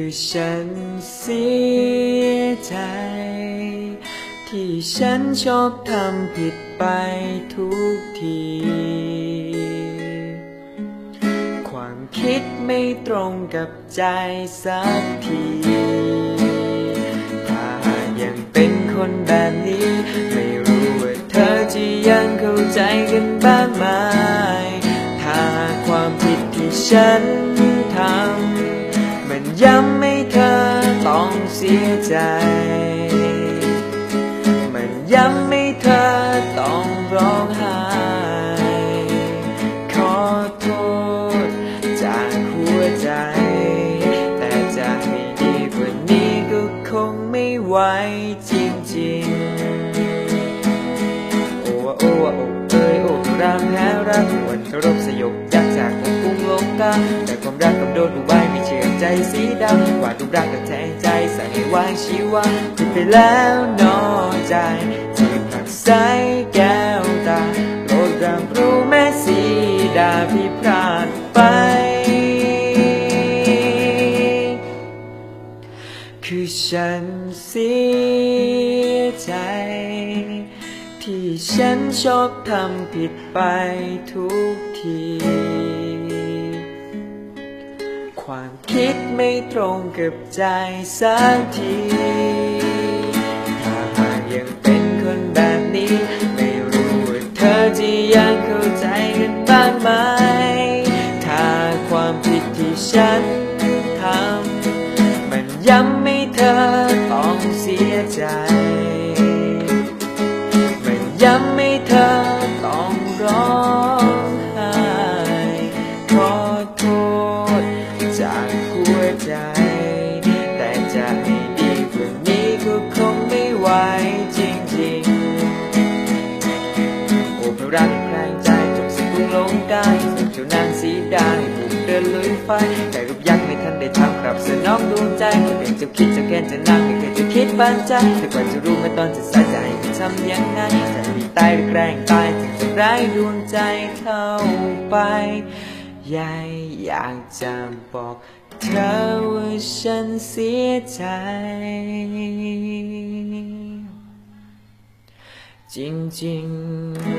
ือฉันเสียใจ ที่ฉันชอบทำผิดไปทุกที ความคิดไม่ตรงกับใจสักที ถ้ายังเป็นคนแบบนี้ ไม่รู้ว่าเธอจะยังเข้าใจกันบ้างไหม ถ้าความผิดที่ฉัน ย้ำให้เธอต้องเสียใจ มันย้ำให้เธอต้องร้องไห้ขอโทษจากหัวใจ แต่จะให้ดีกว่านี้ก็คงไม่ไหวจริงๆ โอ้วโอ้วโอ้เอ้ยโอ้รามแพ้รักวันรพสยบยักจากของกุ้งลงกาแต่ความรักกับโดนดูใบ ใจสีดำว่ารูปรักกับแทงใจใส่ให้วางชีวาผิดไปแล้วนอใจที่ผลักใสแก้วตาโปรดรับรู้แม่สีดาพี่พลาดไป คือฉันเสียใจ ที่ฉันชอบทำผิดไปทุกที ความคิดไม่ตรงกับใจสักทีถ้าหากยังเป็นคนแบบนี้ ไม่รู้ว่าเธอจะยังเข้าใจกันบ้างไหม ถ้าความผิดที่ฉันทำมันย้ำให้เธอต้องเสียใจ มันย้ำให้เธอ จากหัวใจ แต่จะให้ดีกว่านี้ก็คงไม่ไหวจริงๆโอ้พราะรักแรงใจจบสิ่งลงกายสุดเจ้านางสีดาให้บุกเดินลุยไฟแต่รูปยักษ์ไม่ทันได้ทำกลับสนองดวงใจเป็นจ้าคิดจ้าแค้นจะนางไม่เคยจะคิดบ้านใจแต่กว่าจะรู้เมื่อตอนจะสายใจจะทำยังไงจะมีตายหรือแกล้งตายถึงจะร้ายดวงใจเข้าไป ยายอยากจะบอกเธอว่าฉันเสียใจ จริงๆ